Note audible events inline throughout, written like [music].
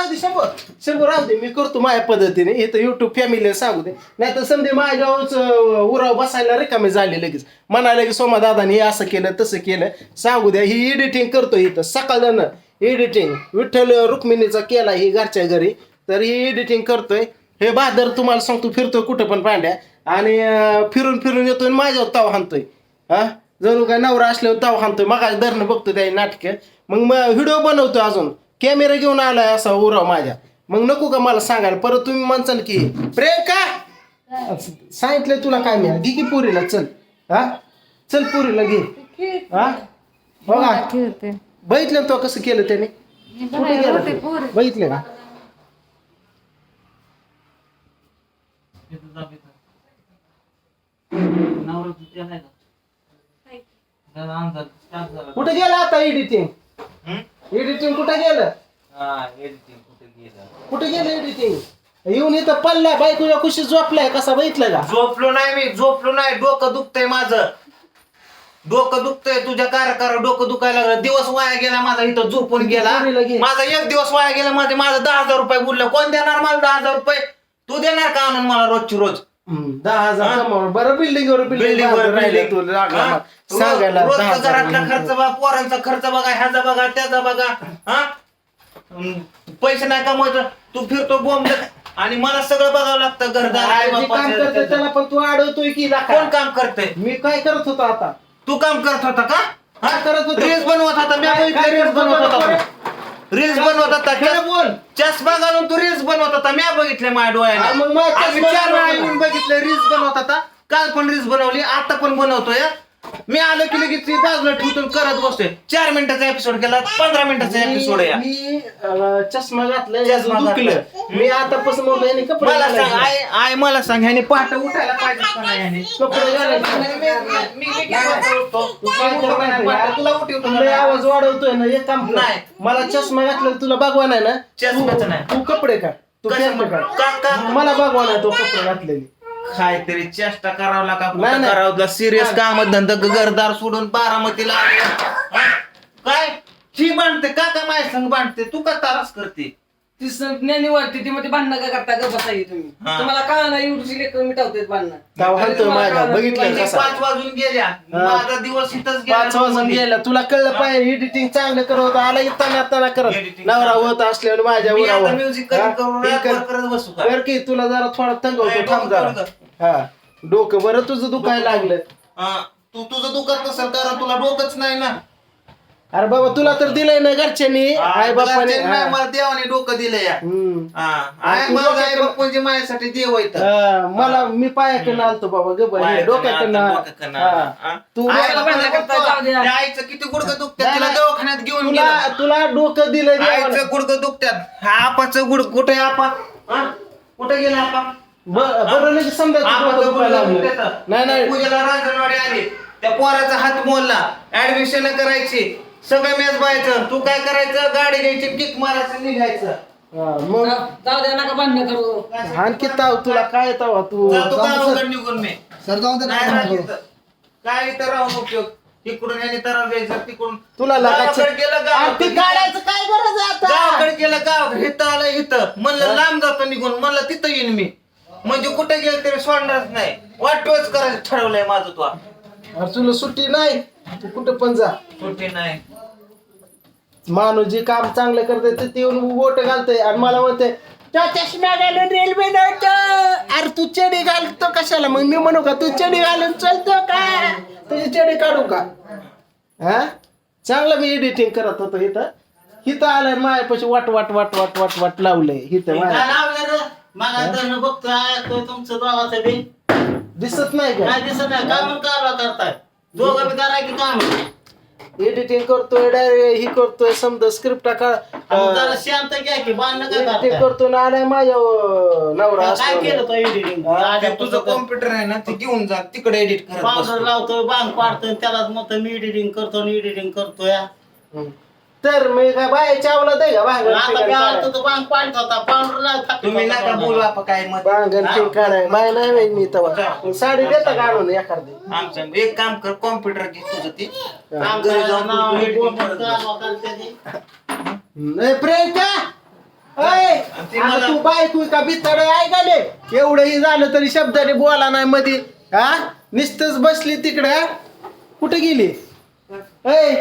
राहू दे शंभर. शंभर राहू दे मी करतो माझ्या पद्धतीने. इथं युट्यूब फॅमिलीला सांगू दे. नाही तर समजे माझ्यावरच उराव बसायला रिकामे झाले लगेच. म्हणाले की सोमा दादाने हे असं केलं तसं केलं. सांगू द्या ही एडिटिंग करतो इथं. सकाळ एडिटिंग विठ्ठल रुक्मिणीचा केला ही घरच्या घरी. तर ही एडिटिंग करतोय. हे बहादर तुम्हाला सांगतो फिरतोय कुठं पण पांड्या आणि फिरून फिरून येतोय आणि माझ्यावर ताव हाणतोय. हा? जणू काय नवरा असल्यावर ताव हाणतोय. मग धरणं बघतो त्या नाटक. मग व्हिडिओ बनवतो अजून. कॅमेरा घेऊन आलाय असा उराव माझ्या. मग नको का मला सांगायला? परत तुम्ही म्हणचाल की प्रियंका! सांगितलं तुला काय मिळालं घे की पुरीला चल. हा? चल पुरीला घे. हा? बघा खेळते बघितलं ना तो कसं केलं त्याने? बघितलं का? कुठे गेलं आता एडिटिंग एडिटिंग कुठे गेलं? कुठे गेलं? एडिटिंग येऊन इथं पडलाय बायकोच्या खुशी झोपलाय कसा बघितलं का? झोपलो नाही मी झोपलो नाही. डोकं दुखतंय माझं. डोकं दुखतंय तुझ्या कार डोकं दुखायला लागलं. दिवस वाया गेला माझा इथं झोपून गेला. माझा एक दिवस वाया गेला माझे माझं दहा हजार रुपये बुडलं कोण देणार मला दहा हजार रुपये? तू देणार का आणून मला रोजची रोज? हम्म, दहा हजार कमावून. बरं बिल्डिंग वर बिल्डिंग बिल्डिंग वर राहिले building. तू लागला हा? सांगायला दहा रोजचा घरातला खर्च बघा पोरांचा खर्च बघा ह्याचा बघा त्याचा बघा. हा? पैसे नाही कमवायचं. तू फिरतो बॉम्ब आणि मला सगळं बघावं लागतं घरदार जे काम. त्याला पण तू अडवतोय की? कोण काम करतंय? मी काय करत होतो आता? तू काम करत होता का? काय करत होतो? रील्स बनवत होता मी काय- काय रील्स करत बनवत होता? रील्स बनवत होता खरं बोल. चष्मा घालून तू रील्स बनवत होता. मी बघितले माझ्या हा, डोळ्याने मग माझ्या आम्ही चष्मा चार वेळा घालून येऊन बघितलं रील्स बनवत होता. काल पण रील्स बनवली आता पण बनवतोय मी आलो की लगेच ती बाजूला ठेवून करत बसतोय चार मिनिटाचा एपिसोड केला पंधरा मिनिटाचा एपिसोड आहे मी अं, चष्मा घातलाय चष्मा अजून दुखलं घातलाय. मी आतापासून मग याने कपडे मला सांग घालायचे. आय आय मला सांग ह्याने पहाटे उठायला पाहिजे का नाही ह्याने? कपडे घालायचे. मी- मी- मी किती वाजता उठतो? तू काय उठतो का नाही? पहाटे तुला उठवतो का लय नाही? आवाज वाढवतोय ना एक काम कर. नाही. मला चष्मा घातला तुला बघवा नाही ना चष्म्याचं नाही. तू कपडे का तू? पॅन्ट काढ. का- का- मला बघवा नाही तो कपडे घातलेले काहीतरी चेष्टा करावं लागा नाही, कुठं नाही. करावं सिरियस काम धंदा घरदार सोडून बारामतीला आले. हा? काय ही बांधते का का माझ्या संग बांधते तू का तारास करते ती ज्ञानी वाटते ती मध्ये भांडणं का करता ग बसाई तुम्ही हा. तुम्हाला का नाही एवढी लेकर मिटावतेत भांडणं हाणतोय माझ्या बघितलं म्हणजे कसा पाच वाजून गेल्या माझा दिवस इथंच गेला पाच वाजून. गेला तुला कळलं पाहिजे एडिटिंग चांगलं करत होता आला येताना येताना करत Editing नवरा चांगलं. होत असल्यावर माझ्या मी आता. म्युझिक? करून ते करत बसू का की तुला जरा थोडा नाही, तंगवतो थांब जरा हा. डोकं बरं तुझं दुखायला लागलं. हा, तू तुझं दुखत नसेल कारण तुला डोकंच नाही ना. अरे बाबा तुला तर दिलंय ना घरच्यांनी? आई बापाने घरच्यांनी नाही, मला देवाने डोकं दिलं या हम्म. हा माझा आई बाप म्हणजे माझ्यासाठी देव येत हा, मला मी पायाकडनं आलतो बाबा ग डोक्याकडनं. हा. तू आईला भांडणं करता जाऊ द्या. आईचं किती गुडघं दुखतात नाही, तिला. दवाखान्यात घेऊन तुला गेलं. तुला डोकं दिलंय देवानं. आईचं गुडघं दुखतात हा आपाचं गुड कुठे आपा? हा? कुठे गेला आपा? बरं लगेच समजा. नाही नाही. पूजेला रांजणवाडी आली. त्या पोराचा हात मोडला. ऍडमिशन करायची. सगळं मेज बायचं. तू काय करायचं? गाडी घ्यायची किक मारायचं निघायचं. मग? जाऊ जाऊ द्या नका भांडणं करू. आणखी ताव तुला काय तावा? तू जाऊ. निघून मी. सर जाऊन दे नाही ना राहत इथं. काय इथं राहून उपयोग? तिकडून याने तर तिकडून. तुला गेलं गावाकडे काढायचं काय गरज गावाकडे गेलं गाव. इथं आलं इथं. म्हणलं लांब जातो निघून. म्हणलं तिथं येईन मी. म्हणजे कुठे गेलं तरी सोडणारच नाही. वाटवच करायचं ठरवलंय माझं तू अरे तुला सुट्टी नाही? तू कुठं पण जा. सुट्टी नाही. माणूस जे काम चांगलं करते ते ते येऊन वोट घालतंय आणि मला म्हणते "त्या चष्म्या घालून रेल्वे नव्हतं. अरे तू चेडी घालतो कशाला? मग मी म्हणू का तू चेडी घालून चालतो का? तुझी चेडी काढू का? हा? चांगलं मी एडिटिंग करत होतो इथं. इथं आलंय मायापाशी वाट वाट वाट वाट वाट वाट लावलंय. इथं माझ्या. मागायचं बघतोय ऐकतोय तुमचं दोघाचं बी दिसत नाही का? काय दिसत नाही. काय म्हणून कारवा करताय. दोघं बी करा की काम? एडिटिंग करतोय डायरेक्ट ही करतोय समजा स्क्रिप्ट का जरा शांत घ्या की बांधणं काय एडिटिंग करताय? करतो ना आलाय माझ्या अं, नवरा काय. केलं तो एडिटिंग ते तुझं कॉम्प्युटर आहे ना ते घेऊन जा तिकडे एडिट करत पावडर बसतो. लावतोय बांग पाडतोय त्यालाच मग मी एडिटिंग करतो एडिटिंग करतोय. हम्म. तर मी काय बाहेरच्या आवला आहे का आता? तो पाडत होता नाही तुम्ही नका बोलू आपण काय मत. भांगण काढाय बाय नाही माहीत मी तेव्हा. मग साडी देता का आणून एखादी? आमचं एक काम कर कॉम्प्युटर घे तुझं ते. घरी जाऊन. ए, प्रियंका! अय! ती आता मला तू बायको का बित्तड ऐकाले एवढंही झालं तरी शब्दाने बोला नाही मध्ये हा? नुसतंच बसली तिकडे. कुठे गेली? ऐ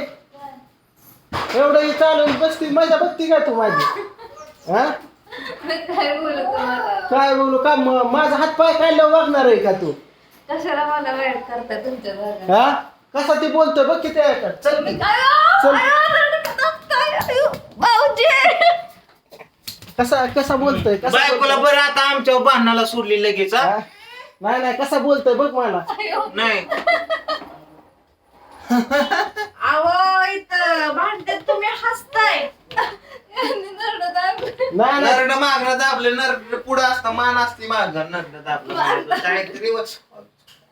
एवढंही चालून बसती मजा बघती का तू माझी? हा? काय बोलू तुम्हाला? काय बोलू का म- माझा हात पाय काढल्यावर वागणार आहे का तू? कशाला मला वाईट करता तुमच्या हा? कसा ते बोलतोय बघ किती ऐकत चल. की. चल. भाऊजी! कसा कसा बोलतोय कसा बायकोला बोलतोय? बरं आता आमच्या भांडणाला सोडली लगेच हा? हा? नाही नाही कसा बोलतोय बघ मला. नाही. [laughs] अहो इथं भांडत तुम्ही हसताय. नरडत आहे. नाही नाही. नरड मागणं दाबले नरड पुढं असतं मान असते माग नरड दाबलं काहीतरी व-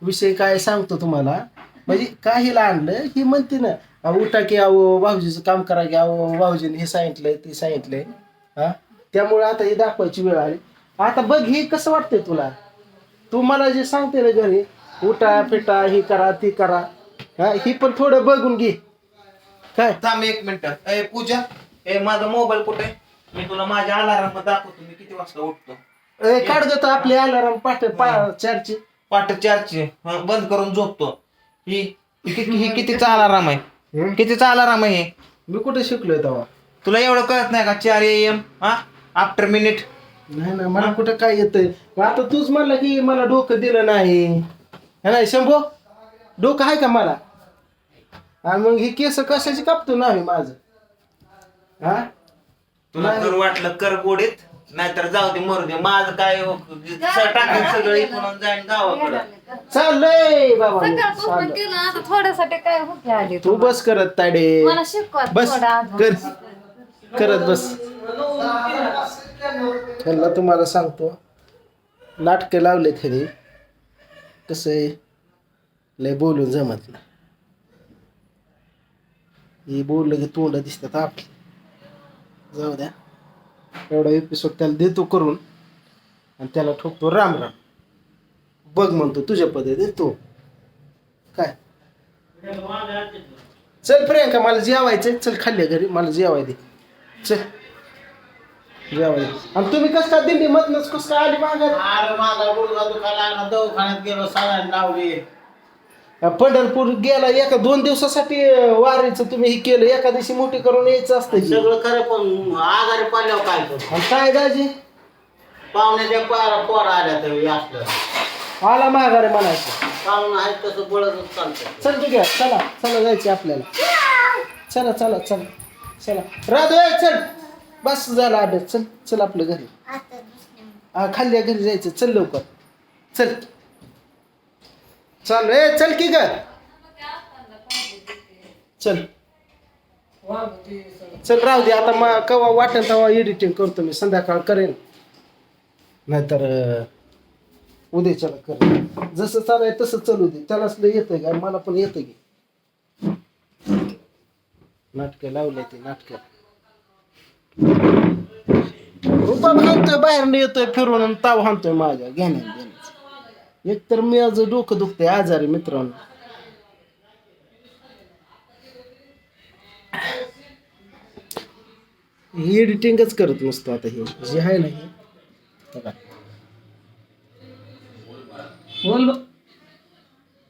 विषय काय सांगतो तुम्हाला? म्हणजे काहीला आणलं? ही म्हणते ना अहो, उठा की अहो भाऊजीचं काम करा की अहो भाऊजीने हे सांगितलंय ते सांगितलंय. हा? त्यामुळे आता ही दाखवायची वेळ आली. आता बघ ही कसं वाटतंय तुला? तू मला जे सांगते ना घरी उठा पिटा ही करा ती करा. हा? ही पण थोडं बघून घे. काय? थांब एक मिनिट. ए पूजा ए माझा मोबाईल कुठे? मी तुला माझ्या अलाराम दाखवतो. मी किती वाजता उठतो? ए, काढ देतो आपले अलाराम पाठ पा चारची. पाठ चारचे. हं, बंद करून झोपतो. ही ही किती ही कितीचा अलाराम आहे? हम्म? कितीचा अलाराम आहे हे? मी कुठे शिकलोय तेव्हा? तुला एवढं कळत नाही का? चार एम हा? आफ्टर मिनिट नाही ना मला कुठं काय येतंय? मग आता तूच म्हणला की मला डोकं दिलं नाही. है ना शंभो? डोकं आहे का मला? आणि मग ही केस कशाची कापतो नाही माझं? हा? तुला नाही. जर वाटलं कर गोडीत नाहीतर जाऊ दे मरू दे. माझं काय टाकेल सगळं इकडून जाईन गावाकडं. चाललंय बाबा. सकाळपासून चाललंय. केलं आता थोड्यासाठी काय होते आली तू बस करत ताडे मला शिकवा बस थोडा अजून. कर. करत बस. त्यांना तुम्हाला सांगतो. नाटकं लावले खरी कसं आहे? लय बोलून जमत नाही. ही बोललं की तोंड दिसतात आपली. जाऊ द्या. एवढा एपिसोड त्याला देतो करून आणि त्याला ठोकतो राम राम. बघ म्हणतो तुझ्या पद्धतीने तू. काय? चल प्रियंका मला जेवायचं चल खाल्ल्या घरी. मला जेवाय दे. चल. जेवाय आणि तुम्ही कसं काय दिंडी मधनच कसं काय आली माघारी? अरे माझा गुडघा दुखायला लागला. दवाखान्यात गेलो सगळ्यांनी लावली पंढरपूर गेला एका दोन दिवसासाठी वारीचं तुम्ही हे केलं एका दिवशी मोठी करून यायचं असतं. सगळं खरं पण आजारी पडल्यावर काय करू? आणि काय दाजी? पाहुण्याच्या पारा पोरा आल्या तरी असलं. आला माघारी म्हणायचं. पाहुणं आहे तसं बळतच चालतं चल ठीक आहे चला चला जायचे आपल्याला. चला चला चला चला. राधू ए, चल. बस झाला अभ्यास. चल चल आपल्या घरी. हा खाल्ल्या घरी जायचं. चल लवकर. चल. चल. ए चल की ग. चल. चल राहू दे. आता मग कवा वाटेल तेव्हा एडिटिंग करतो मी. संध्याकाळ करेन. नाहीतर उद्या उद्याच्याला करेन जसं चालू आहे तसं चालू दे. त्यालाच येतं येतंय का मला पण येतं की. नाटकं लावले ते नाटकं. रुपा हाणतोय बाहेर येतोय फिरून ताव हाणतोय माझ्या. घेण्या एक तर मी आज डोकं दुखते आजारी मित्रांनो. ही एडिटिंगच करत नसतो आता हे जे आहे ना हे. बोल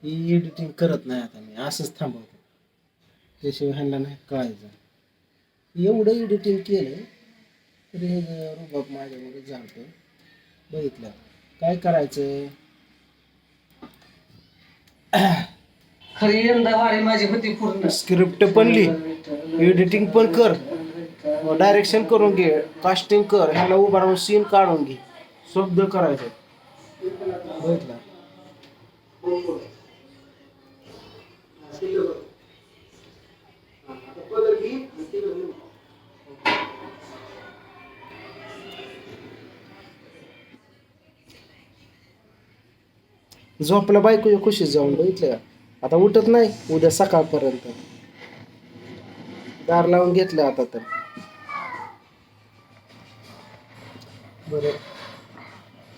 ही एडिटिंग करत नाही आता मी असंच थांबवतो. त्याशिवाय ह्यांना नाही कळायचं एवढं एडिटिंग केलं तरी हे रुबाब माझ्यामध्ये जाणतो बघितलं. काय करायचं [coughs] खरी यंदा वारी माझी होती पूर्ण. स्क्रिप्ट पण लिह. एडिटिंग पण कर. डायरेक्शन करून घे. कास्टिंग कर. ह्याला उभा राहून सीन काढून घे. शब्द करायचे. बघितलं? झोपला बायको खुशीत जाऊन बघितलं का? आता उठत नाही उद्या सकाळपर्यंत. दार लावून घेतलं आता तर. बरं.